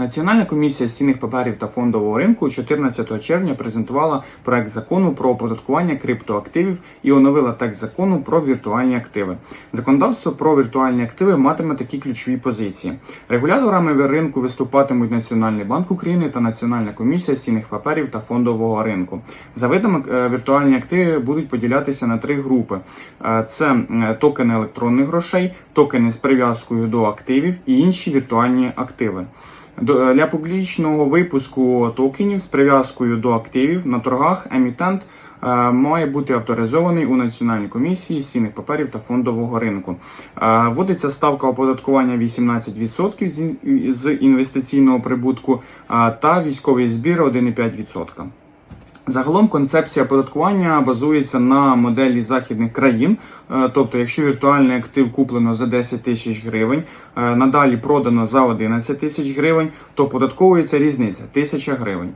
Національна комісія з цінних паперів та фондового ринку 14 червня презентувала проект закону про оподаткування криптоактивів і оновила текст закону про віртуальні активи. Законодавство про віртуальні активи матиме такі ключові позиції. Регуляторами ринку виступатимуть Національний банк України та Національна комісія з цінних паперів та фондового ринку. За видами е, віртуальні активи будуть поділятися на три групи: Е, це е, токени електронних грошей, токени з прив'язкою до активів і інші віртуальні активи. Для публічного випуску токенів з прив'язкою до активів на торгах емітент е, має бути авторизований у Національній комісії з цінних паперів та фондового ринку. Е, Вводиться ставка оподаткування 18% з інвестиційного прибутку е, та військовий збір 1,5%. Загалом концепція оподаткування базується на моделі західних країн. Е, Тобто, якщо віртуальний актив куплено за 10 тисяч гривень, е, надалі продано за 11 тисяч гривень, то податковується різниця 1000 гривень.